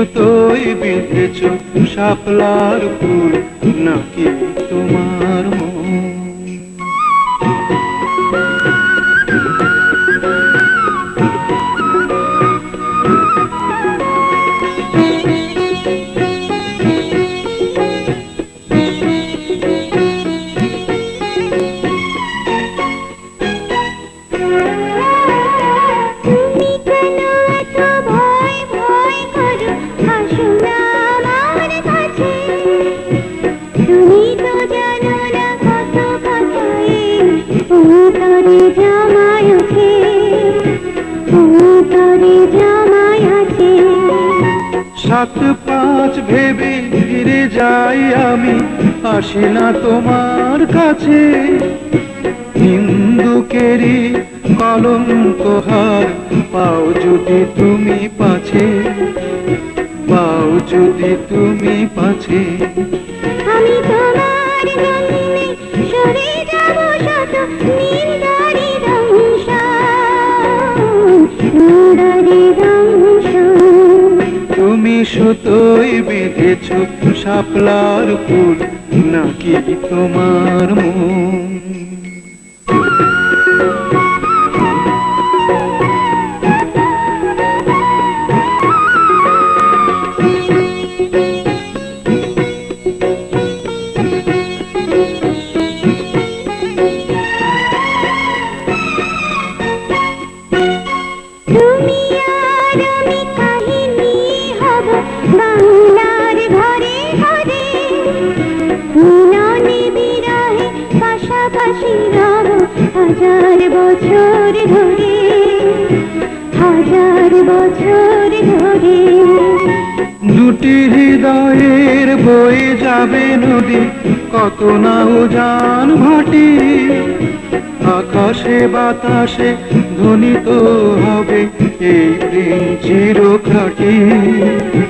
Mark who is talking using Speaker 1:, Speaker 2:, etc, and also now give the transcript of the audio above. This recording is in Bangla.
Speaker 1: সুতোয় বেঁধেছ শাপলার ফুল নাকি তোমার মন?
Speaker 2: অন্তরে জামাই আছে অন্তরে জামাই আছে।
Speaker 1: সাত পাঁচ ভেবে ফিরে যাই আমি আসি না তোমার কাছে। হিন্দুকেরই কলঙ্ক হার পাও যদি তুমি পাছে পাও যদি তুমি পাছে।
Speaker 2: আমি তোমার জন্যে সরে যাব শত দংশন।
Speaker 1: তুমি সুতোই বেঁধেছ শাপলার ফুল নাকি তোমার মন?
Speaker 2: বাংলার ঘরে পাশাপাশি হাজার বছর ধরে, হাজার বছর ধরে।
Speaker 1: দুটি হৃদয়ের বয়ে যাবে নদী, কত না উজান ভাটি আকাশে বাতাসে ধ্বনিত হবে এই প্রেম চির খাটি এই